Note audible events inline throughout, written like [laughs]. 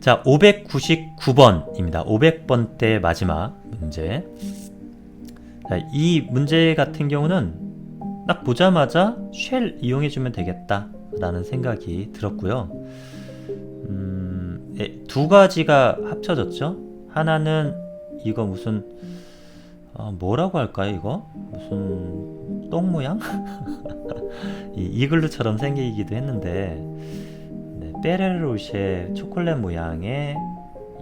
자, 599번입니다. 500번대 마지막 문제. 자, 이 문제 같은 경우는 딱 보자마자 쉘 이용해주면 되겠다라는 생각이 들었고요. 음, 예, 두 가지가 합쳐졌죠. 하나는 이거 무슨 어, 뭐라고 할까요? 이거 무슨 똥 모양? [laughs] 이 이글루처럼 생기기도 했는데 네, 빼레로쉐 초콜릿 모양의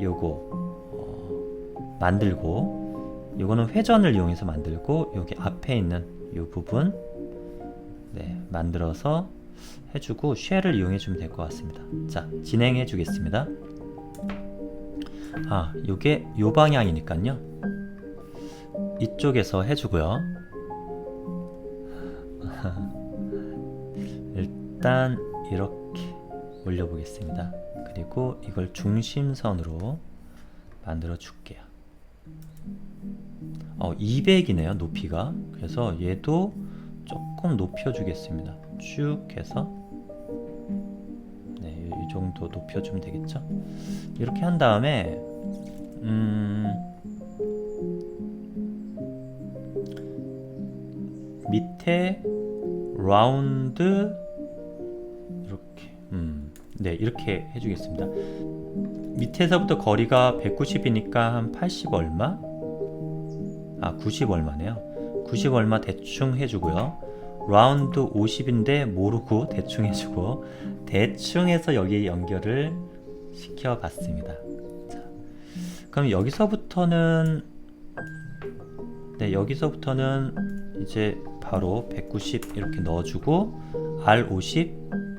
요거 어, 만들고 요거는 회전을 이용해서 만들고 여기 앞에 있는 요 부분 네, 만들어서 해주고 쉘을 이용해 주면 될 것 같습니다. 자, 진행해 주겠습니다. 아, 요게 요 방향이니까요. 이쪽에서 해주고요. [laughs] 일단 이렇게 올려보겠습니다. 그리고 이걸 중심선으로 만들어 줄게요. 어, 200이네요, 높이가. 그래서 얘도 조금 높여주겠습니다. 쭉 해서 네, 이 정도 높여주면 되겠죠. 이렇게 한 다음에 음, 밑에 라운드 네 이렇게 해주겠습니다. 밑에서부터 거리가 190이니까 한 80 얼마? 아, 90 얼마네요. 90 얼마 대충 해주고요. 라운드 50인데 모르고 대충 해주고 대충 해서 여기 연결을 시켜 봤습니다. 자, 그럼 여기서부터는 네, 여기서부터는 이제 바로 190 이렇게 넣어주고 R50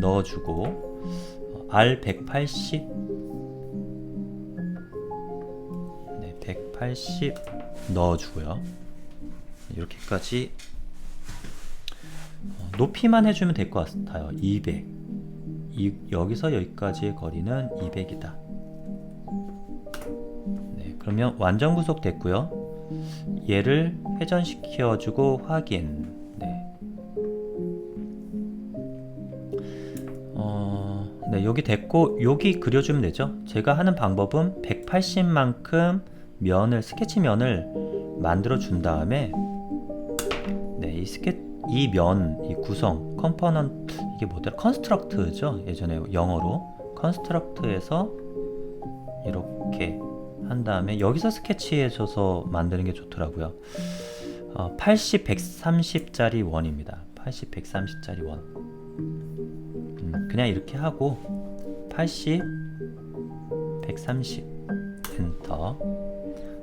넣어주고 어, R180 네, 180 넣어주고요. 이렇게까지 어, 높이만 해주면 될 것 같아요. 200. 이, 여기서 여기까지의 거리는 200이다. 네, 그러면 완전 구속 됐고요. 얘를 회전시켜주고 확인. 네, 여기 됐고 여기 그려주면 되죠. 제가 하는 방법은 180만큼 면을 스케치 면을 만들어 준 다음에 네, 이 스케 이 면, 이 구성, 컴포넌트 이게 뭐더라? 컨스트럭트죠. 예전에 영어로 컨스트럭트에서 이렇게 한 다음에 여기서 스케치해줘서 만드는 게 좋더라고요. 어, 80, 130짜리 원입니다. 80, 130짜리 원. 음, 그냥 이렇게 하고 80, 130 엔터.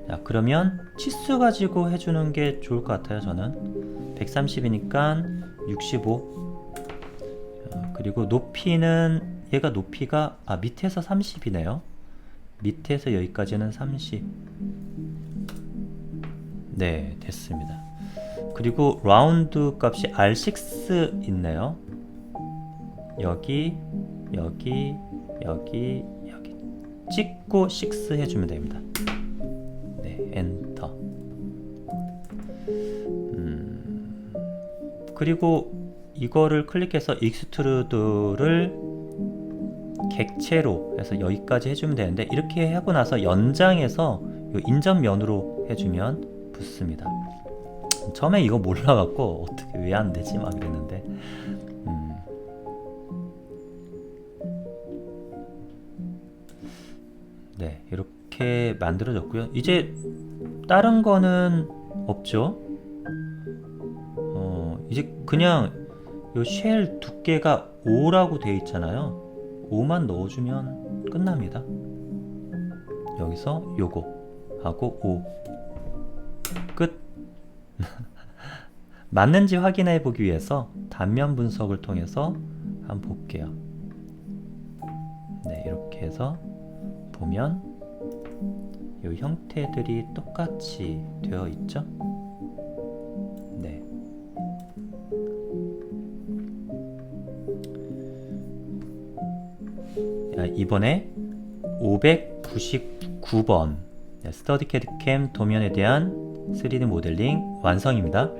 자, 그러면 치수 가지고 해주는 게 좋을 것 같아요. 저는 130이니까 65. 자, 그리고 높이는 얘가 높이가 아 밑에서 30이네요. 밑에서 여기까지는 30. 네, 됐습니다. 그리고 라운드 값이 R6 있네요. 여기, 여기, 여기, 여기. 찍고 6 해주면 됩니다. 네, 엔터. 음, 그리고 이거를 클릭해서 익스트루드를 객체로 해서 여기까지 해주면 되는데 이렇게 하고 나서 연장해서 요 인접면으로 해주면 붙습니다. 처음에 이거 몰라갖고 어떻게 왜 안 되지 막 이랬는데 네 이렇게 만들어졌고요. 이제 다른 거는 없죠. 어 이제 그냥 요쉘 두께가 5라고 되어 있잖아요. 5만 넣어주면 끝납니다. 여기서 요거 하고 5 끝. [laughs] 맞는지 확인해 보기 위해서 단면 분석을 통해서 한번 볼게요. 네, 이렇게 해서 보면 요 형태들이 똑같이 되어 있죠? 네. 자, 이번에 599번 스터디 캐드캠 도면에 대한 3D 모델링 완성입니다.